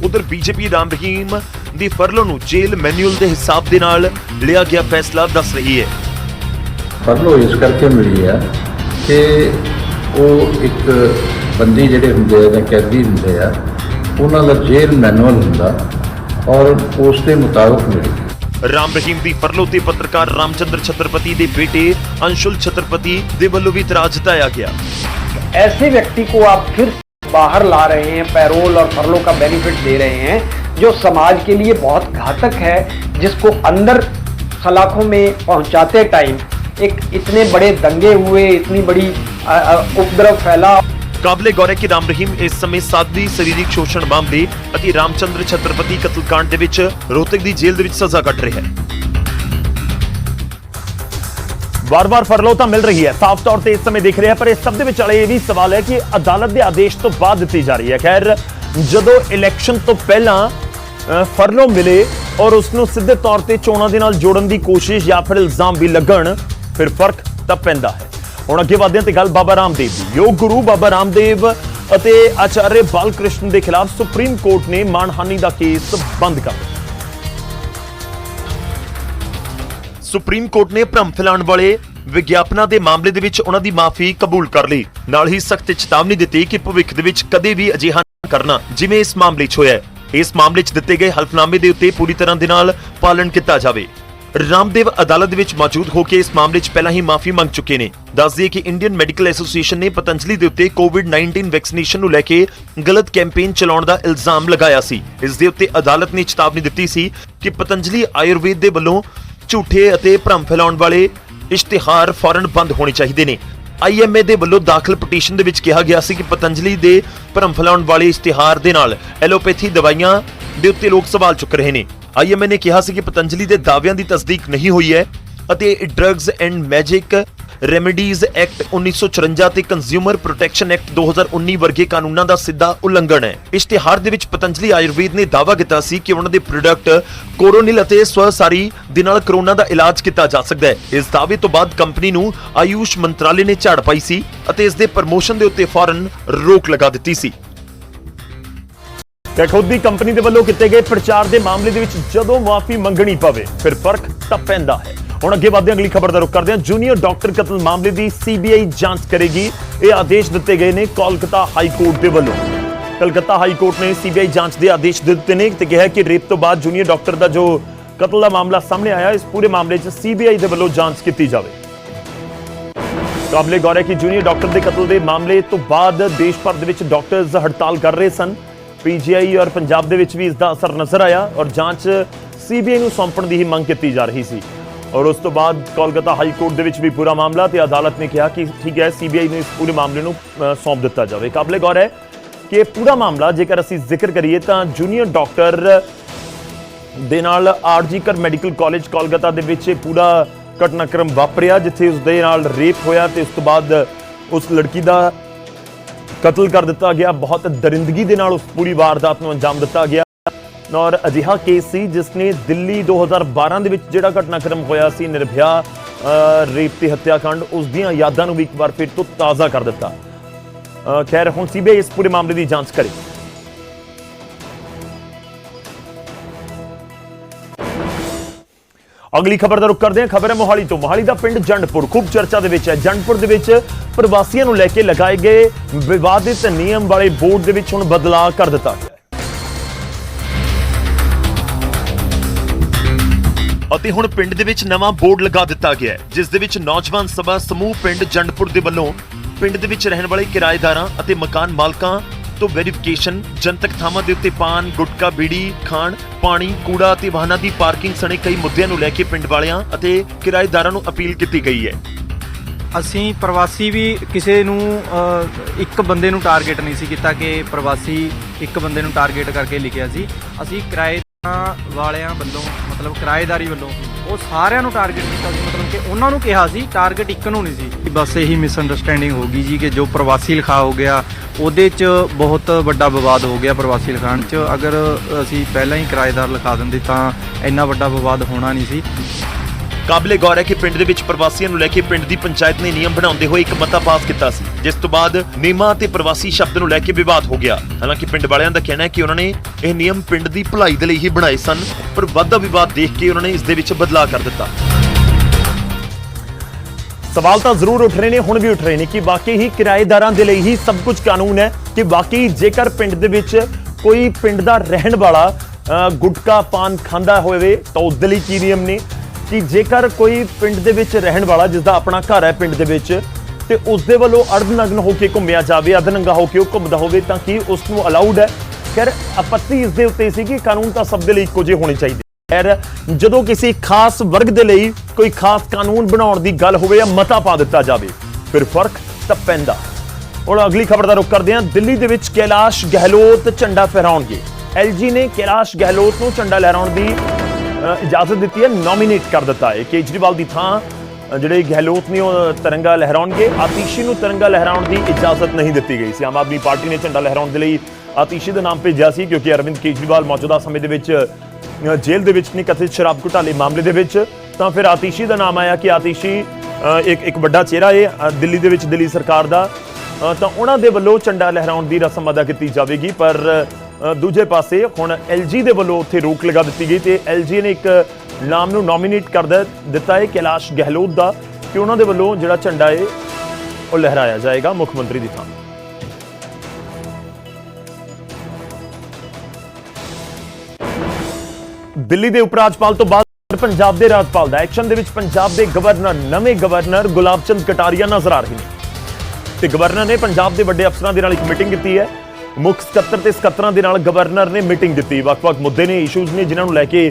ਉਧਰ ਬੀਜੇਪੀ ਰਾਮ ਰਹੀਮ ਦੀ ਫਰਲੋ ਨੂੰ ਜੇਲ੍ਹ ਮੈਨੂਅਲ ਦੇ ਹਿਸਾਬ ਦੇ ਨਾਲ ਲਿਆ ਗਿਆ ਫੈਸਲਾ ਦੱਸ ਰਹੀ ਹੈ। ਫਰਲੋ ਇਸ ਕਰਕੇ ਮਿਲੀ ਆ ਕਿ ਉਹ ਇੱਕ ਬੰਦੀ ਜਿਹੜੇ ਹੁੰਦੇ ਆ ਜਾਂ ਕੈਦੀ ਹੁੰਦੇ ਆ ਉਹਨਾਂ ਦਾ ਜੇਲ੍ਹ ਮੈਨੂਅਲ ਹੁੰਦਾ ਔਰ ਉਸ ਦੇ ਮੁਤਾਬਕ ਮਿਲੀ ਰਾਮ ਰਹੀਮ ਦੀ ਫਰਲੋ ਤੇ ਪੱਤਰਕਾਰ ਰਾਮਚੰਦਰ ਛਤਰਪਤੀ ਦੇ ਬੇਟੇ ਅੰਸ਼ੁਲ ਛਤਰਪਤੀ ਦੇ ਵੱਲੋਂ ਵੀ ਇਤਰਾਜ਼ ਜਤਾਇਆ ਗਿਆ ऐसे व्यक्ति को आप फिर बाहर ला रहे हैं पैरोल और फरलों का बेनिफिट दे रहे हैं जो समाज के लिए बहुत घातक है जिसको अंदर सलाखों में पहुंचाते टाइम एक इतने बड़े दंगे हुए इतनी बड़ी उपद्रव फैला। ਕਾਬਲੇ ਗੌਰ ਕਿ ਰਾਮ ਰਹੀਮ ਇਸ ਸਮੇਂ ਸਾਧਵੀ ਸਰੀਰਿਕ ਸ਼ੋਸ਼ਣ ਮਾਮਲੇ ਅਤੇ ਰਾਮਚੰਦਰ ਛਤਰਪਤੀ ਕਤਲकांड ਦੇ ਵਿੱਚ ਰੋਹਤਕ ਦੀ ਜੇਲ੍ਹ ਦੇ ਵਿੱਚ ਸਜ਼ਾ ਕੱਟ ਰਿਹਾ ਹੈ। ਵਾਰ-ਵਾਰ ਫਰਲੋ ਤਾਂ ਮਿਲ ਰਹੀ ਹੈ ਸਾਫ਼ ਤੌਰ ਤੇ ਇਸ ਸਮੇਂ ਦਿਖ ਰਿਹਾ ਪਰ ਇਸ ਸਭ ਦੇ ਵਿਚਾਲੇ ਇਹ ਵੀ ਸਵਾਲ ਹੈ ਕਿ ਅਦਾਲਤ ਦੇ ਆਦੇਸ਼ ਤੋਂ ਬਾਅਦ ਦਿੱਤੀ ਜਾ ਰਹੀ ਹੈ ਖੈਰ ਜਦੋਂ ਇਲੈਕਸ਼ਨ ਤੋਂ ਪਹਿਲਾਂ ਫਰਲੋ ਮਿਲੇ ਔਰ ਉਸ ਨੂੰ ਸਿੱਧੇ ਤੌਰ ਤੇ ਚੋਣਾਂ ਦੇ ਨਾਲ ਜੋੜਨ ਦੀ ਕੋਸ਼ਿਸ਼ ਜਾਂ ਫਿਰ ਇਲਜ਼ਾਮ ਵੀ ਲੱਗਣ ਫਿਰ ਫ਼ਰਕ ਤਾਂ ਪੈਂਦਾ ਹੈ। ਹੁਣ ਅੱਗੇ ਵਧਦੇ ਹਾਂ ਤੇ ਗੱਲ ਬਾਬਾ ਰਾਮਦੇਵ ਦੀ। ਯੋਗ ਗੁਰੂ ਬਾਬਾ ਰਾਮਦੇਵ ਅਤੇ ਆਚਾර්य ਬਾਲਕ੍ਰਿਸ਼ਨ ਦੇ ਖਿਲਾਫ ਸੁਪਰੀਮ ਕੋਰਟ ਨੇ ਮਾਨਹਾਨੀ ਦਾ ਕੇਸ ਬੰਦ ਕਰ ਦਿੱਤਾ। ਸੁਪਰੀਮ ਕੋਰਟ ਨੇ ਭ੍ਰਮ ਫੈਲਾਉਣ ਵਾਲੇ ਵਿਗਿਆਪਨਾਂ ਦੇ ਮਾਮਲੇ ਦੇ ਵਿੱਚ ਉਹਨਾਂ ਦੀ ਮਾਫੀ ਕਬੂਲ ਕਰ ਲਈ। ਨਾਲ ਹੀ ਸਖਤ ਚੇਤਾਵਨੀ ਦਿੱਤੀ ਕਿ ਭਵਿੱਖ ਦੇ ਵਿੱਚ ਕਦੇ ਵੀ ਅਜਿਹਾ ਕਰਨਾ, ਜਿਵੇਂ ਇਸ ਮਾਮਲੇ 'ਚ ਹੋਇਆ ਇਸ ਮਾਮਲੇ 'ਚ ਦਿੱਤੇ ਗਏ ਹਲਫਨਾਮੇ ਦੇ ਉੱਤੇ ਪੂਰੀ ਤਰ੍ਹਾਂ ਦੇ ਨਾਲ ਪਾਲਣ ਕੀਤਾ ਜਾਵੇ। ਰਾਮਦੇਵ ਅਦਾਲਤ ਵਿੱਚ ਮੌਜੂਦ ਹੋ ਕੇ ਇਸ ਮਾਮਲੇ 'ਚ ਪਹਿਲਾਂ ਹੀ ਮਾਫੀ ਮੰਗ ਚੁੱਕੇ ਨੇ। ਦੱਸ ਦਈਏ ਕਿ ਇੰਡੀਅਨ ਮੈਡੀਕਲ ਐਸੋਸੀਏਸ਼ਨ ਨੇ ਪਤੰਜਲੀ ਦੇ ਉੱਤੇ ਕੋਵਿਡ-19 ਵੈਕਸੀਨੇਸ਼ਨ ਨੂੰ ਲੈ ਕੇ ਗਲਤ ਕੈਂਪੇਨ ਚਲਾਉਣ ਦਾ ਇਲਜ਼ਾਮ ਲਗਾਇਆ ਸੀ। ਇਸ ਦੇ ਉੱਤੇ ਅਦਾਲਤ ਨੇ ਚੇਤਾਵਨੀ ਦਿੱਤੀ ਸੀ ਕਿ ਪਤੰਜਲੀ ਆਯੁਰਵੇਦ ਦੇ ਵੱਲੋਂ ਝੂਠੇ ਅਤੇ ਭਰਮ ਫੈਲਾਉਣ ਵਾਲੇ ਇਸ਼ਤਿਹਾਰ ਫੌਰਨ ਬੰਦ ਹੋਣੇ ਚਾਹੀਦੇ ਨੇ। ਆਈਐਮਏ ਦੇ ਵੱਲੋਂ ਦਾਖਲ ਪਟੀਸ਼ਨ ਦੇ ਵਿੱਚ ਕਿਹਾ ਗਿਆ ਸੀ ਕਿ ਪਤੰਜਲੀ ਦੇ ਭਰਮ ਫੈਲਾਉਣ ਵਾਲੇ ਇਸ਼ਤਿਹਾਰ ਦੇ ਨਾਲ ਐਲੋਪੈਥੀ ਦਵਾਈਆਂ ਦੇ ਉੱਤੇ ਲੋਕ ਸਵਾਲ ਚੁੱਕ ਰਹੇ ਨੇ। ਆਈਐਮਏ ਨੇ ਕਿਹਾ ਸੀ ਕਿ ਪਤੰਜਲੀ ਦੇ ਦਾਅਵਿਆਂ ਦੀ ਤਸਦੀਕ ਨਹੀਂ ਹੋਈ ਹੈ ਅਤੇ drugs and magic remedies act 1954 ਤੇ ਕੰਜ਼ਿਊਮਰ ਪ੍ਰੋਟੈਕਸ਼ਨ ਐਕਟ 2019 ਵਰਗੇ ਕਾਨੂੰਨਾਂ ਦਾ ਸਿੱਧਾ ਉਲੰਘਣ ਹੈ। ਇਸ਼ਤਿਹਾਰ ਦੇ ਵਿੱਚ ਪਤੰਜਲੀ ਆਯੁਰਵੇਦ ਨੇ ਦਾਅਵਾ ਕੀਤਾ ਸੀ ਕਿ ਉਹਨਾਂ ਦੇ ਪ੍ਰੋਡਕਟ ਕੋਰੋਨਿਲ ਅਤੇ ਸਵਸਾਰੀ ਦੇ ਨਾਲ ਕਰੋਨਾ ਦਾ ਇਲਾਜ ਕੀਤਾ ਜਾ ਸਕਦਾ ਹੈ। ਇਸ ਦਾਅਵੇ ਤੋਂ ਬਾਅਦ ਕੰਪਨੀ ਨੂੰ ਆਯੂਸ਼ ਮੰਤਰਾਲੇ ਨੇ ਝਾੜ ਪਾਈ ਸੀ ਅਤੇ ਇਸ ਦੇ ਪ੍ਰਮੋਸ਼ਨ ਦੇ ਉੱਤੇ ਫੌਰਨ ਰੋਕ ਲਗਾ ਦਿੱਤੀ ਸੀ। ਤੇ ਖੁਦ ਦੀ ਕੰਪਨੀ ਦੇ ਵੱਲੋਂ ਕੀਤੇ ਗਏ ਪ੍ਰਚਾਰ ਦੇ ਮਾਮਲੇ ਦੇ ਵਿੱਚ ਜਦੋਂ ਮਾਫੀ ਮੰਗਣੀ ਪਵੇ, ਫਿਰ ਫ਼ਰਕ ਤਾਂ ਪੈਂਦਾ ਹੈ। ਹੁਣ ਅੱਗੇ ਵਧਦੇ ਹਾਂ ਅਗਲੀ ਖਬਰ ਦਾ ਰੁਖ ਕਰਦੇ ਹਾਂ। ਜੂਨੀਅਰ ਡਾਕਟਰ ਕਤਲ ਮਾਮਲੇ ਦੀ ਸੀਬੀਆਈ ਜਾਂਚ ਕਰੇਗੀ। ਇਹ ਆਦੇਸ਼ ਦਿੱਤੇ ਗਏ ਨੇ ਕੋਲਕਾਤਾ ਹਾਈ ਕੋਰਟ ਦੇ ਵੱਲੋਂ। ਕਲਕੱਤਾ ਹਾਈ ਕੋਰਟ ਨੇ ਸੀਬੀਆਈ ਜਾਂਚ ਦੇ ਆਦੇਸ਼ ਦੇ ਦਿੱਤੇ ਨੇ ਤੇ ਕਿਹਾ ਕਿ ਰੇਪ ਤੋਂ ਬਾਅਦ ਜੂਨੀਅਰ ਡਾਕਟਰ ਦਾ ਜੋ ਕਤਲ ਦਾ ਮਾਮਲਾ ਸਾਹਮਣੇ ਆਇਆ, ਇਸ ਪੂਰੇ ਮਾਮਲੇ 'ਚ ਸੀਬੀਆਈ ਦੇ ਵੱਲੋਂ ਜਾਂਚ ਕੀਤੀ ਜਾਵੇ। ਕਾਬਲੇ ਗੌਰ ਹੈ ਕਿ ਜੂਨੀਅਰ ਡਾਕਟਰ ਦੇ ਕਤਲ ਦੇ ਮਾਮਲੇ ਤੋਂ ਬਾਅਦ ਦੇਸ਼ ਭਰ ਦੇ ਵਿੱਚ ਡਾਕਟਰਜ਼ ਹੜਤਾਲ ਕਰ ਰਹੇ ਸਨ। ਪੀਜੀਆਈ ਔਰ ਪੰਜਾਬ ਦੇ ਵਿੱਚ ਵੀ ਇਸ ਦਾ ਅਸਰ ਨਜ਼ਰ ਆਇਆ ਔਰ ਜਾਂਚ ਸੀਬੀਆਈ ਨੂੰ ਸੌਂਪਣ ਦੀ ਹੀ ਮੰਗ ਕੀਤੀ ਜਾ ਰਹੀ ਸੀ। ਔਰ ਉਸ ਤੋਂ ਬਾਅਦ ਕੋਲਕਾਤਾ ਹਾਈ ਕੋਰਟ ਦੇ ਵਿੱਚ ਵੀ ਪੂਰਾ ਮਾਮਲਾ ਤੇ ਅਦਾਲਤ ਨੇ ਕਿਹਾ ਕਿ ਠੀਕ ਹੈ ਸੀਬੀਆਈ ਨੂੰ ਇਸ ਪੂਰੇ ਮਾਮਲੇ ਨੂੰ ਸੌਂਪ ਦਿੱਤਾ ਜਾਵੇ। ਕਾਬਲੇ ਗੌਰ ਹੈ ਕਿ ਇਹ ਪੂਰਾ ਮਾਮਲਾ, ਜੇਕਰ ਅਸੀਂ ਜ਼ਿਕਰ ਕਰੀਏ ਤਾਂ ਜੂਨੀਅਰ ਡਾਕਟਰ ਦੇ ਨਾਲ ਆਰਜੀਕਰ ਮੈਡੀਕਲ ਕਾਲਜ ਕੋਲਕਾਤਾ ਦੇ ਵਿੱਚ ਇਹ ਪੂਰਾ ਘਟਨਾਕ੍ਰਮ ਵਾਪਰਿਆ, ਜਿੱਥੇ ਉਸ ਦੇ ਨਾਲ ਰੇਪ ਹੋਇਆ ਤੇ ਉਸ ਤੋਂ ਬਾਅਦ ਉਸ ਲੜਕੀ ਦਾ ਕਤਲ ਕਰ ਦਿੱਤਾ ਗਿਆ। ਬਹੁਤ ਦਰਿੰਦਗੀ ਦੇ ਨਾਲ ਉਸ ਪੂਰੀ ਵਾਰਦਾਤ ਨੂੰ ਅੰਜਾਮ ਦਿੱਤਾ ਗਿਆ। ਔਰ ਅਜਿਹਾ ਕੇਸ ਸੀ ਜਿਸ ਨੇ ਦਿੱਲੀ 2012 ਦੇ ਵਿੱਚ ਜਿਹੜਾ ਘਟਨਾਕ੍ਰਮ ਹੋਇਆ ਸੀ ਨਿਰਭਿਆ ਰੇਪ ਤੇ ਹੱਤਿਆਕਾਂਡ ਉਸ ਦੀਆਂ ਯਾਦਾਂ ਨੂੰ ਵੀ ਇੱਕ ਵਾਰ ਫਿਰ ਤੋਂ ਤਾਜ਼ਾ ਕਰ ਦਿੱਤਾ। ਅ, ਖੈਰ ਹੁਣ ਸੀਬੀਆਈ ਇਸ ਪੂਰੇ ਮਾਮਲੇ ਦੀ ਜਾਂਚ ਕਰੇ। ਅਗਲੀ ਖਬਰ ਦਾ ਰੁਖ ਕਰਦੇ ਹਾਂ। ਖਬਰ ਹੈ ਮੋਹਾਲੀ ਤੋਂ। ਮੋਹਾਲੀ ਦਾ ਪਿੰਡ ਜੰਡਪੁਰ। ਖੂਬ ਚਰਚਾ ਦੇ ਵਿੱਚ ਹੈ। ਜੰਡਪੁਰ ਦੇ ਵਿੱਚ ਪ੍ਰਵਾਸੀਆਂ ਨੂੰ ਲੈ ਕੇ ਲਗਾਏ ਗਏ ਵਿਵਾਦਿਤ ਨਿਯਮ ਵਾਲੇ ਬੋਰਡ ਦੇ ਵਿੱਚ ਹੁਣ ਬਦਲਾਅ ਕਰ ਦਿੱਤਾ ਗਿਆ ਅਤੇ ਹੁਣ ਪਿੰਡ ਦੇ ਵਿੱਚ ਨਵਾਂ ਬੋਰਡ ਲਗਾ ਦਿੱਤਾ ਗਿਆ ਹੈ, ਜਿਸ ਦੇ ਵਿੱਚ ਨੌਜਵਾਨ ਸਭਾ ਸਮੂਹ ਪਿੰਡ ਜੰਡਪੁਰ ਦੇ ਵੱਲੋਂ ਪਿੰਡ ਦੇ ਵਿੱਚ ਰਹਿਣ ਵਾਲੇ ਕਿਰਾਏਦਾਰਾਂ ਅਤੇ ਮਕਾਨ ਮਾਲਕਾਂ ਤੋਂ ਵੈਰੀਫਿਕੇਸ਼ਨ ਜਨਤਕ ਥਾਵਾਂ ਦੇ ਉੱਤੇ ਪਾਨ ਗੁਟਕਾ ਬੀੜੀ ਖਾਣ ਪਾਣੀ ਕੂੜਾ ਅਤੇ ਵਾਹਨਾਂ ਦੀ ਪਾਰਕਿੰਗ ਸਣੇ ਕਈ ਮੁੱਦਿਆਂ ਨੂੰ ਲੈ ਕੇ ਪਿੰਡ ਵਾਲਿਆਂ ਅਤੇ ਕਿਰਾਏਦਾਰਾਂ ਨੂੰ ਅਪੀਲ ਕੀਤੀ ਗਈ ਹੈ। ਅਸੀਂ ਪ੍ਰਵਾਸੀ ਵੀ ਕਿਸੇ ਨੂੰ ਅ, ਇੱਕ ਬੰਦੇ ਨੂੰ ਟਾਰਗੇਟ ਨਹੀਂ ਸੀ ਕੀਤਾ ਕਿ ਪ੍ਰਵਾਸੀ ਇੱਕ ਬੰਦੇ ਨੂੰ ਟਾਰਗੇਟ ਕਰਕੇ ਲਿਖਿਆ ਸੀ। ਅਸੀਂ ਕਿਰਾਏਦਾਰਾਂ ਵਾਲਿਆਂ ਵੱਲੋਂ ਮਤਲਬ ਕਿਰਾਏਦਾਰੀ ਵੱਲੋਂ ਉਹ ਸਾਰਿਆਂ ਨੂੰ ਟਾਰਗੇਟ ਕੀਤਾ ਸੀ। ਮਤਲਬ ਕਿ ਉਹਨਾਂ ਨੂੰ ਕਿਹਾ ਸੀ ਟਾਰਗੇਟ ਇੱਕ ਨੂੰ ਨਹੀਂ ਸੀ। ਬਸ ਇਹੀ ਮਿਸਅੰਡਰਸਟੈਂਡਿੰਗ ਹੋ ਗਈ ਜੀ ਕਿ ਜੋ ਪ੍ਰਵਾਸੀ ਲਿਖਾ ਹੋ ਗਿਆ ਉਹਦੇ 'ਚ ਬਹੁਤ ਵੱਡਾ ਵਿਵਾਦ ਹੋ ਗਿਆ ਪ੍ਰਵਾਸੀ ਲਿਖਾਣ 'ਚ। ਅਗਰ ਅਸੀਂ ਪਹਿਲਾਂ ਹੀ ਕਿਰਾਏਦਾਰ ਲਿਖਾ ਦਿੰਦੇ ਤਾਂ ਇੰਨਾ ਵੱਡਾ ਵਿਵਾਦ ਹੋਣਾ ਨਹੀਂ ਸੀ। ਕਾਬਲੇ ਗੌਰ ਹੈ ਕਿ ਪਿੰਡ ਦੇ ਵਿੱਚ ਪ੍ਰਵਾਸੀਆਂ ਨੂੰ ਲੈ ਕੇ ਪਿੰਡ ਦੀ ਪੰਚਾਇਤ ਨੇ ਨਿਯਮ ਬਣਾਉਂਦੇ ਹੋਏ ਇੱਕ ਮਤਾ ਪਾਸ ਕੀਤਾ ਸੀ, ਜਿਸ ਤੋਂ ਬਾਅਦ ਨਿਯਮਾਂ ਤੇ ਪ੍ਰਵਾਸੀ ਸ਼ਬਦ ਨੂੰ ਲੈ ਕੇ ਵਿਵਾਦ ਹੋ ਗਿਆ। ਹਾਲਾਂਕਿ ਪਿੰਡ ਵਾਲਿਆਂ ਦਾ ਕਹਿਣਾ ਹੈ ਕਿ ਉਹਨਾਂ ਨੇ ਇਹ ਨਿਯਮ ਪਿੰਡ ਦੀ ਭਲਾਈ ਦੇ ਲਈ ਹੀ ਬਣਾਏ ਸਨ, ਪਰ ਵੱਧਦਾ ਵਿਵਾਦ ਦੇਖ ਕੇ ਉਹਨਾਂ ਨੇ ਇਸ ਦੇ ਵਿੱਚ ਬਦਲਾਅ ਕਰ ਦਿੱਤਾ। ਸਵਾਲ ਤਾਂ ਜ਼ਰੂਰ ਉੱਠ ਰਹੇ ਨੇ, ਹੁਣ ਵੀ ਉੱਠ ਰਹੇ ਨੇ ਕਿ ਵਾਕਈ ਹੀ ਕਿਰਾਏਦਾਰਾਂ ਦੇ ਲਈ ਹੀ ਸਭ ਕੁਝ ਕਾਨੂੰਨ ਹੈ ਕਿ ਵਾਕਈ ਜੇਕਰ ਪਿੰਡ ਦੇ ਵਿੱਚ ਕੋਈ ਪਿੰਡ ਦਾ ਰਹਿਣ ਵਾਲਾ ਗੁਟਕਾ ਪਾਨ ਖਾਂਦਾ ਹੋਵੇ ਤਾਂ ਉਸ ਦੇ ਲਈ ਕੀ ਨਿਯਮ ਨੇ? ਕਿ ਜੇਕਰ ਕੋਈ ਪਿੰਡ ਦੇ ਵਿੱਚ ਰਹਿਣ ਵਾਲਾ ਜਿਸ ਦਾ ਆਪਣਾ ਘਰ ਹੈ ਪਿੰਡ ਦੇ ਵਿੱਚ ਤੇ ਉਸ ਦੇ ਵੱਲੋਂ ਅਰਧਨਗਨ ਹੋ ਕੇ ਘੁੰਮਿਆ ਜਾਵੇ, ਅਧਨੰਗਾ ਹੋ ਕੇ ਉਹ ਘੁੰਮਦਾ ਹੋਵੇ ਤਾਂ ਕੀ ਉਸ ਨੂੰ ਅਲਾਉਡ ਹੈ? ਖੈਰ, ਆਪੱਤੀ ਇਸ ਦੇ ਉੱਤੇ ਸੀ ਕਿ ਕਾਨੂੰਨ ਤਾਂ ਸਭ ਦੇ ਲਈ ਇੱਕੋ ਜਿਹੇ ਹੋਣੇ ਚਾਹੀਦੇ ਖੈਰ, ਜਦੋਂ ਕਿਸੇ ਖਾਸ ਵਰਗ ਦੇ ਲਈ ਕੋਈ ਖਾਸ ਕਾਨੂੰਨ ਬਣਾਉਣ ਦੀ ਗੱਲ ਹੋਵੇ ਜਾਂ ਮਤਾ ਪਾ ਦਿੱਤਾ ਜਾਵੇ, ਫਿਰ ਫ਼ਰਕ ਤਾਂ ਪੈਂਦਾ। ਹੁਣ ਅਗਲੀ ਖਬਰ ਦਾ ਰੁਖ ਕਰਦੇ ਹਾਂ। ਦਿੱਲੀ ਦੇ ਵਿੱਚ ਕੈਲਾਸ਼ ਗਹਿਲੋਤ ਝੰਡਾ ਫਹਿਰਾਉਣਗੇ। ਐਲਜੀ ਨੇ ਕੈਲਾਸ਼ ਗਹਿਲੋਤ ਨੂੰ ਝੰਡਾ ਲਹਿਰਾਉਣ ਦੀ ਇਜਾਜ਼ਤ ਦਿੱਤੀ ਹੈ ਨੋਮੀਨੇਟ ਕਰ ਦਿੱਤਾ ਹੈ। ਕੇਜਰੀਵਾਲ ਦੀ ਥਾਂ ਜਿਹੜੇ ਗਹਿਲੋਤ ਨੇ ਉਹ ਤਿਰੰਗਾ ਲਹਿਰਾਉਣਗੇ। ਆਤੀਸ਼ੀ ਨੂੰ ਤਿਰੰਗਾ ਲਹਿਰਾਉਣ ਦੀ ਇਜਾਜ਼ਤ ਨਹੀਂ ਦਿੱਤੀ ਗਈ ਸੀ। ਆਮ ਆਦਮੀ ਪਾਰਟੀ ਨੇ ਝੰਡਾ ਲਹਿਰਾਉਣ ਦੇ ਲਈ ਆਤੀਸ਼ੀ ਦਾ ਨਾਮ ਭੇਜਿਆ ਸੀ, ਕਿਉਂਕਿ ਅਰਵਿੰਦ ਕੇਜਰੀਵਾਲ ਮੌਜੂਦਾ ਸਮੇਂ ਦੇ ਵਿੱਚ ਜੇਲ੍ਹ ਦੇ ਵਿੱਚ ਨੇ ਕਥਿਤ ਸ਼ਰਾਬ ਘੁਟਾਲੇ ਮਾਮਲੇ ਦੇ ਵਿੱਚ, ਤਾਂ ਫਿਰ ਆਤੀਸ਼ੀ ਦਾ ਨਾਮ ਆਇਆ ਕਿ ਆਤੀਸ਼ੀ ਇੱਕ ਇੱਕ ਵੱਡਾ ਚਿਹਰਾ ਹੈ ਦਿੱਲੀ ਦੇ ਵਿੱਚ ਦਿੱਲੀ ਸਰਕਾਰ ਦਾ। ਤਾਂ ਉਹਨਾਂ ਦੇ ਵੱਲੋਂ ਝੰਡਾ ਲਹਿਰਾਉਣ ਦੀ ਰਸਮ ਅਦਾ ਕੀਤੀ ਜਾਵੇਗੀ, ਪਰ ਦੂਜੇ ਪਾਸੇ ਹੁਣ ਐਲਜੀ ਦੇ ਵੱਲੋਂ ਉੱਥੇ ਰੋਕ ਲਗਾ ਦਿੱਤੀ ਗਈ ਤੇ ਐਲਜੀ ਨੇ ਇੱਕ ਨਾਮ ਨੂੰ ਨੋਮੀਨੇਟ ਕਰ ਦਿੱਤਾ ਹੈ ਕੈਲਾਸ਼ ਗਹਿਲੋਤ ਦਾ, ਕਿ ਉਹਨਾਂ ਦੇ ਵੱਲੋਂ ਜਿਹੜਾ ਝੰਡਾ ਹੈ ਉਹ ਲਹਿਰਾਇਆ ਜਾਏਗਾ ਮੁੱਖ ਮੰਤਰੀ ਦੀ ਥਾਂ। ਦਿੱਲੀ ਦੇ ਉਪ ਰਾਜਪਾਲ ਤੋਂ ਬਾਅਦ ਪੰਜਾਬ ਦੇ ਰਾਜਪਾਲ ਦਾ ਐਕਸ਼ਨ ਦੇ ਵਿੱਚ ਪੰਜਾਬ ਦੇ ਗਵਰਨਰ, ਨਵੇਂ ਗਵਰਨਰ ਗੁਲਾਬ ਚੰਦ ਕਟਾਰੀਆ ਨਜ਼ਰ ਆ ਰਹੇ ਨੇ। ਤੇ ਗਵਰਨਰ ਨੇ ਪੰਜਾਬ ਦੇ ਵੱਡੇ ਅਫਸਰਾਂ ਦੇ ਨਾਲ ਇੱਕ ਮੀਟਿੰਗ ਕੀਤੀ ਹੈ। ਮੁੱਖ ਸਕੱਤਰ ਤੇ ਸਕੱਤਰਾਂ ਦੇ ਨਾਲ ਗਵਰਨਰ ਨੇ ਮੀਟਿੰਗ ਦਿੱਤੀ। ਵੱਖ-ਵੱਖ ਮੁੱਦੇ ਨੇ ਇਸ਼ੂਜ਼ ਨੇ ਜਿਨ੍ਹਾਂ ਨੂੰ ਲੈ ਕੇ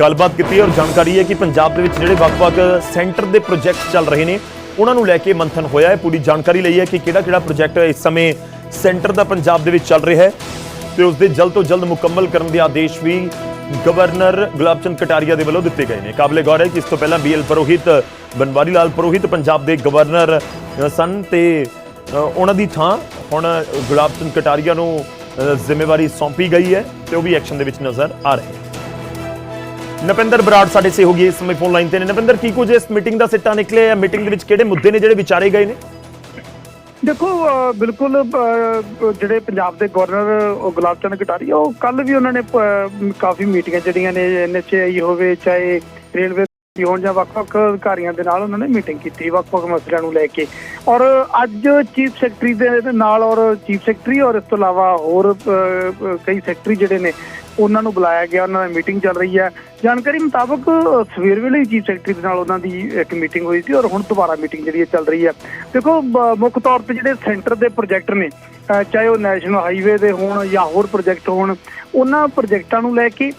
ਗੱਲਬਾਤ ਕੀਤੀ ਔਰ ਜਾਣਕਾਰੀ ਹੈ ਕਿ ਪੰਜਾਬ ਦੇ ਵਿੱਚ ਜਿਹੜੇ ਵੱਖ-ਵੱਖ ਸੈਂਟਰ ਦੇ ਪ੍ਰੋਜੈਕਟ ਚੱਲ ਰਹੇ ਨੇ, ਉਹਨਾਂ ਨੂੰ ਲੈ ਕੇ ਮੰਥਨ ਹੋਇਆ ਹੈ। ਪੂਰੀ ਜਾਣਕਾਰੀ ਲਈ ਹੈ ਕਿ ਕਿਹੜਾ-ਕਿਹੜਾ ਪ੍ਰੋਜੈਕਟ ਇਸ ਸਮੇਂ ਸੈਂਟਰ ਦਾ ਪੰਜਾਬ ਦੇ ਵਿੱਚ ਚੱਲ ਰਿਹਾ ਹੈ। ਤੇ ਉਸ ਦੇ ਜਲਦ ਤੋਂ ਜਲਦ ਮੁਕੰਮਲ ਕਰਨ ਦੇ ਆਦੇਸ਼ ਵੀ ਗਵਰਨਰ ਗੁਲਾਬ ਚੰਦ ਕਟਾਰੀਆ ਦੇ ਵੱਲੋਂ ਦਿੱਤੇ ਗਏ ਨੇ। ਕਾਬਲੇ ਗੌਰ ਹੈ ਕਿ ਇਸ ਤੋਂ ਪਹਿਲਾਂ ਬੀਐਲ ਪਰੋਹਿਤ, ਬਨਵਾਰੀ ਲਾਲ ਪਰੋਹਿਤ ਪੰਜਾਬ ਦੇ ਗਵਰਨਰ ਸਨ ਤੇ ਉਹਨਾਂ ਦੀ ਥਾਂ ਹੁਣ ਗੁਲਾਬ ਚੰਦ ਕਟਾਰੀਆ ਨੂੰ ਜ਼ਿੰਮੇਵਾਰੀ ਸੌਂਪੀ ਗਈ ਹੈ ਤੇ ਉਹ ਵੀ ਐਕਸ਼ਨ ਦੇ ਵਿੱਚ ਨਜ਼ਰ ਆ ਰਹੇ ਨੇ। ਨਪਿੰਦਰ ਬਰਾੜ ਸਾਡੇ ਸਹਿਯੋਗੀ ਇਸ ਸਮੇਂ ਫੋਨ ਲਾਈਨ ਤੇ ਨੇ। ਨਪਿੰਦਰ, ਕੀ ਕੁਝ ਇਸ ਮੀਟਿੰਗ ਦਾ ਸਿੱਟਾ ਨਿਕਲਿਆ ਹੈ ਮੀਟਿੰਗ ਦੇ ਵਿੱਚ ਕਿਹੜੇ ਮੁੱਦੇ ਨੇ ਜਿਹੜੇ ਵਿਚਾਰੇ ਗਏ ਨੇ? ਦੇਖੋ ਬਿਲਕੁਲ ਜਿਹੜੇ ਪੰਜਾਬ ਦੇ ਗਵਰਨਰ ਗੁਲਾਬ ਚੰਦ ਕਟਾਰੀ, ਉਹ ਕੱਲ ਵੀ ਉਹਨਾਂ ਨੇ ਕਾਫੀ ਮੀਟਿੰਗਾਂ ਜਿਹੜੀਆਂ ਨੇ ਐਨਐਚਆਈ ਹੋਵੇ, ਚਾਹੇ ਰੇਲਵੇ ਦੀ ਹੋਣ ਜਾਂ ਵੱਖ-ਵੱਖ ਅਧਿਕਾਰੀਆਂ ਦੇ ਨਾਲ ਉਹਨਾਂ ਨੇ ਮੀਟਿੰਗ ਕੀਤੀ, ਵੱਖ-ਵੱਖ ਮਸਲਿਆਂ ਨੂੰ ਲੈ ਕੇ। ਔਰ ਅੱਜ ਚੀਫ ਸੈਕਟਰੀ ਦੇ ਨਾਲ ਔਰ ਚੀਫ ਸੈਕਟਰੀ ਔਰ ਇਸ ਤੋਂ ਇਲਾਵਾ ਹੋਰ ਕਈ ਸੈਕਟਰੀ ਜਿਹੜੇ ਨੇ ਉਹਨਾਂ ਨੂੰ ਬੁਲਾਇਆ ਗਿਆ, ਉਹਨਾਂ ਦੀ ਮੀਟਿੰਗ ਚੱਲ ਰਹੀ ਹੈ। ਜਾਣਕਾਰੀ ਮੁਤਾਬਕ ਸਵੇਰ ਵੇਲੇ ਹੀ ਚੀਫ ਸੈਕਟਰੀ ਦੇ ਨਾਲ ਉਹਨਾਂ ਦੀ ਇੱਕ ਮੀਟਿੰਗ ਹੋਈ ਸੀ ਔਰ ਹੁਣ ਦੁਬਾਰਾ ਮੀਟਿੰਗ ਜਿਹੜੀ ਹੈ ਚੱਲ ਰਹੀ ਹੈ। ਦੇਖੋ ਮੁੱਖ ਤੌਰ ਤੇ ਜਿਹੜੇ ਸੈਂਟਰ ਦੇ ਪ੍ਰੋਜੈਕਟ ਨੇ ਚਾਹੇ ਉਹ ਨੈਸ਼ਨਲ ਹਾਈਵੇ ਦੇ ਹੋਣ ਜਾਂ ਹੋਰ ਪ੍ਰੋਜੈਕਟ ਹੋਣ, ਉਹਨਾਂ ਪ੍ਰੋਜੈਕਟਾਂ ਨੂੰ ਲੈ ਕੇ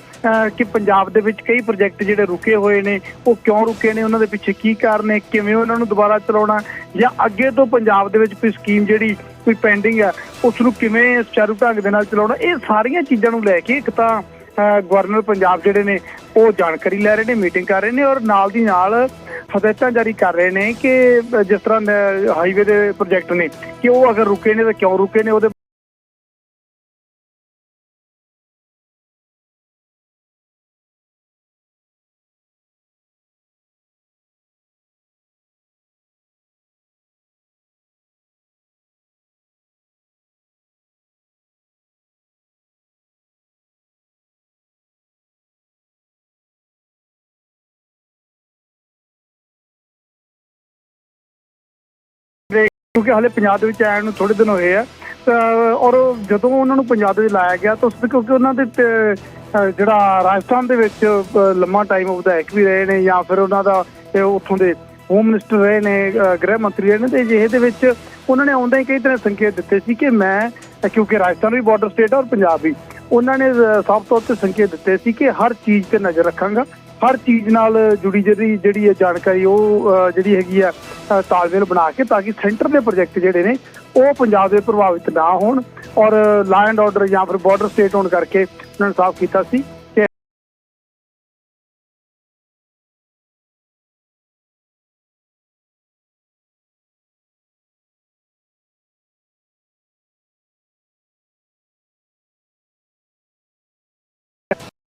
ਕਿ ਪੰਜਾਬ ਦੇ ਵਿੱਚ ਕਈ ਪ੍ਰੋਜੈਕਟ ਜਿਹੜੇ ਰੁਕੇ ਹੋਏ ਨੇ, ਉਹ ਕਿਉਂ ਰੁਕੇ ਨੇ, ਉਹਨਾਂ ਦੇ ਪਿੱਛੇ ਕੀ ਕਾਰਨ ਹੈ ਕਿਵੇਂ ਉਹਨਾਂ ਨੂੰ ਦੁਬਾਰਾ ਚਲਾਉਣਾ, ਜਾਂ ਅੱਗੇ ਤੋਂ ਪੰਜਾਬ ਦੇ ਵਿੱਚ ਕੋਈ ਸਕੀਮ ਜਿਹੜੀ ਕੋਈ ਪੈਂਡਿੰਗ ਆ ਉਸ ਨੂੰ ਕਿਵੇਂ ਸੁਚਾਰੂ ਢੰਗ ਦੇ ਨਾਲ ਚਲਾਉਣਾ, ਇਹ ਸਾਰੀਆਂ ਚੀਜ਼ਾਂ ਨੂੰ ਲੈ ਕੇ ਇੱਕ ਤਾਂ ਗਵਰਨਰ ਪੰਜਾਬ ਜਿਹੜੇ ਨੇ, ਉਹ ਜਾਣਕਾਰੀ ਲੈ ਰਹੇ ਨੇ ਮੀਟਿੰਗ ਕਰ ਰਹੇ ਨੇ, ਔਰ ਨਾਲ ਦੀ ਨਾਲ ਹਦਾਇਤਾਂ ਜਾਰੀ ਕਰ ਰਹੇ ਨੇ ਕਿ ਜਿਸ ਤਰ੍ਹਾਂ ਹਾਈਵੇ ਦੇ ਪ੍ਰੋਜੈਕਟ ਨੇ, ਕਿ ਉਹ ਅਗਰ ਰੁਕੇ ਨੇ ਤਾਂ ਕਿਉਂ ਰੁਕੇ ਨੇ, ਉਹਦੇ ਕਿਉਂਕਿ ਹਾਲੇ ਪੰਜਾਬ ਦੇ ਵਿੱਚ ਆਉਣ ਨੂੰ ਥੋੜੇ ਦਿਨ ਹੋਏ ਆ, ਤਾਂ ਔਰ ਜਦੋਂ ਉਹਨਾਂ ਨੂੰ ਪੰਜਾਬ ਦੇ ਵਿੱਚ ਲਾਇਆ ਗਿਆ, ਤਾਂ ਉਸ ਦੇ ਕਿਉਂਕਿ ਉਹਨਾਂ ਦੇ ਜਿਹੜਾ ਰਾਜਸਥਾਨ ਦੇ ਵਿੱਚ ਲੰਮਾ ਟਾਈਮ ਵਿਧਾਇਕ ਵੀ ਰਹੇ ਨੇ ਜਾਂ ਫਿਰ ਉਹਨਾਂ ਦਾ ਉੱਥੋਂ ਦੇ ਹੋਮ ਮਿਨਿਸਟਰ ਰਹੇ ਨੇ ਗ੍ਰਹਿ ਮੰਤਰੀ ਰਹੇ ਨੇ, ਤੇ ਜਿਹੇ ਦੇ ਵਿੱਚ ਉਹਨਾਂ ਨੇ ਆਉਂਦਾ ਹੀ ਕਈ ਤਰ੍ਹਾਂ ਸੰਕੇਤ ਦਿੱਤੇ ਸੀ ਕਿ ਮੈਂ, ਕਿਉਂਕਿ ਰਾਜਸਥਾਨ ਵੀ ਬਾਰਡਰ ਸਟੇਟ ਹੈ ਔਰ ਪੰਜਾਬ ਵੀ, ਉਹਨਾਂ ਨੇ ਸਾਫ਼ ਤੌਰ ਤੇ ਸੰਕੇਤ ਦਿੱਤੇ ਸੀ ਕਿ ਹਰ ਚੀਜ਼ ਤੇ ਨਜ਼ਰ ਰੱਖਾਂਗਾ। ਹਰ ਚੀਜ਼ ਨਾਲ ਜੁੜੀ ਜਿਹੜੀ ਜਿਹੜੀ ਹੈ ਜਾਣਕਾਰੀ ਉਹ ਜਿਹੜੀ ਹੈਗੀ ਆ ਤਾਲਮੇਲ ਬਣਾ ਕੇ ਤਾਂ ਕਿ ਸੈਂਟਰ ਦੇ ਪ੍ਰੋਜੈਕਟ ਜਿਹੜੇ ਨੇ, ਉਹ ਪੰਜਾਬ ਦੇ ਪ੍ਰਭਾਵਿਤ ਨਾ ਹੋਣ ਔਰ ਲਾ ਐਂਡ ਆਰਡਰ ਜਾਂ ਫਿਰ ਬਾਰਡਰ ਸਟੇਟ ਹੋਣ ਕਰਕੇ ਉਹਨਾਂ ਨੇ ਸਾਫ਼ ਕੀਤਾ ਸੀ।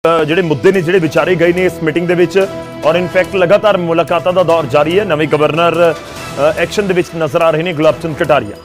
ਜਿਹੜੇ ਮੁੱਦੇ ਨੇ, ਜਿਹੜੇ ਵਿਚਾਰੇ ਗਏ ਨੇ ਇਸ ਮੀਟਿੰਗ ਦੇ ਵਿੱਚ ਔਰ ਇਨਫੈਕਟ ਲਗਾਤਾਰ ਮੁਲਾਕਾਤਾਂ ਦਾ ਦੌਰ ਜਾਰੀ ਹੈ। ਨਵੇਂ ਗਵਰਨਰ ਐਕਸ਼ਨ ਦੇ ਵਿੱਚ ਨਜ਼ਰ ਆ ਰਹੇ ਨੇ ਗੁਲਾਬ ਚੰਦ ਕਟਾਰੀਆ।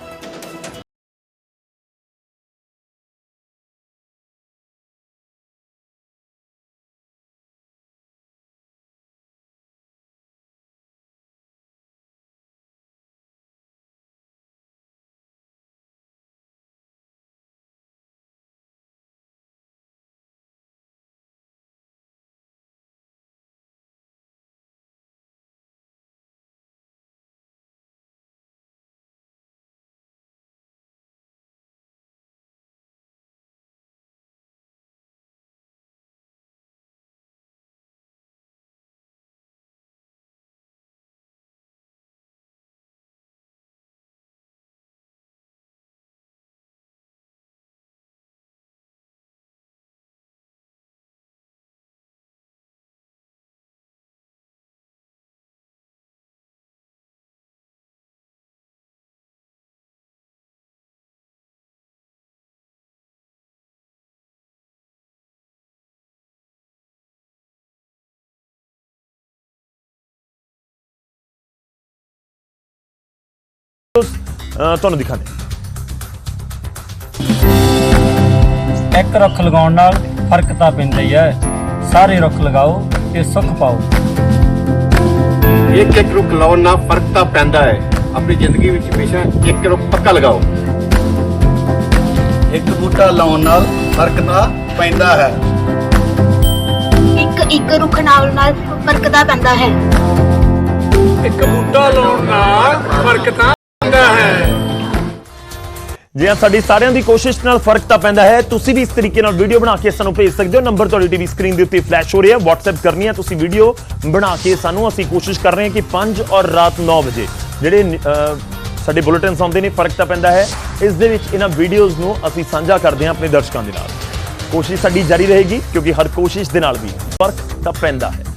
ਤੁਹਾਨੂੰ ਹਾਂ। ਇੱਕ ਰੁੱਖ ਲਗਾਉਣ ਨਾਲ ਫ਼ਰਕ ਤਾਂ ਪੈਂਦਾ ਹੀ ਹੈ। ਸਾਰੇ ਰੁੱਖ ਲਗਾਓ ਤੇ ਸੁੱਖ ਪਾਓ। ਇੱਕ ਇੱਕ ਰੁੱਖ ਲਾਉਣ ਨਾਲ ਫ਼ਰਕ ਤਾਂ ਪੈਂਦਾ ਹੈ। ਆਪਣੀ ਜ਼ਿੰਦਗੀ ਵਿੱਚ ਹਮੇਸ਼ਾ ਇੱਕ ਰੁੱਖ ਪੱਕਾ ਲਗਾਓ। ਇੱਕ ਬੂਟਾ ਲਾਉਣ ਨਾਲ ਫ਼ਰਕ ਤਾਂ ਪੈਂਦਾ ਹੈ। ਇੱਕ ਇੱਕ ਰੁੱਖ ਨਾਲ ਨਾਲ ਫ਼ਰਕ ਤਾਂ ਪੈਂਦਾ ਹੈ। ਇੱਕ ਬੂਟਾ ਲਾਉਣ ਨਾਲ ਫ਼ਰਕ ਤਾਂ ਪੈਂਦਾ ਹੈ। ਜੀ ਹਾਂ, ਸਾਡੀ ਸਾਰਿਆਂ ਦੀ ਕੋਸ਼ਿਸ਼ ਨਾਲ ਫ਼ਰਕ ਤਾਂ ਪੈਂਦਾ ਹੈ। ਤੁਸੀਂ ਵੀ ਇਸ ਤਰੀਕੇ ਨਾਲ ਵੀਡੀਓ ਬਣਾ ਕੇ ਸਾਨੂੰ ਭੇਜ ਸਕਦੇ ਹੋ। ਨੰਬਰ ਤੁਹਾਡੀ ਟੀਵੀ ਸਕਰੀਨ ਦੇ ਉੱਤੇ ਫਲੈਸ਼ ਹੋ ਰਿਹਾ ਹੈ। WhatsApp ਕਰਨੀ ਹੈ ਤੁਸੀਂ ਵੀਡੀਓ ਬਣਾ ਕੇ ਸਾਨੂੰ। ਅਸੀਂ ਕੋਸ਼ਿਸ਼ ਕਰ ਰਹੇ ਹਾਂ ਕਿ 5 ਔਰ ਰਾਤ 9 ਵਜੇ ਜਿਹੜੇ ਸਾਡੇ ਬੁਲੇਟਿਨਸ ਆਉਂਦੇ ਨੇ, ਫ਼ਰਕ ਤਾਂ ਪੈਂਦਾ ਹੈ। ਇਸ ਦੇ ਵਿੱਚ ਇਹਨਾਂ ਵੀਡੀਓਜ਼ ਨੂੰ ਅਸੀਂ ਸਾਂਝਾ ਕਰਦੇ ਹਾਂ ਆਪਣੇ ਦਰਸ਼ਕਾਂ ਦੇ ਨਾਲ। ਕੋਸ਼ਿਸ਼ ਸਾਡੀ ਜਾਰੀ ਰਹੇਗੀ ਕਿਉਂਕਿ ਹਰ ਕੋਸ਼ਿਸ਼ ਦੇ ਨਾਲ ਵੀ ਫ਼ਰਕ ਤਾਂ ਪੈਂਦਾ ਹੈ।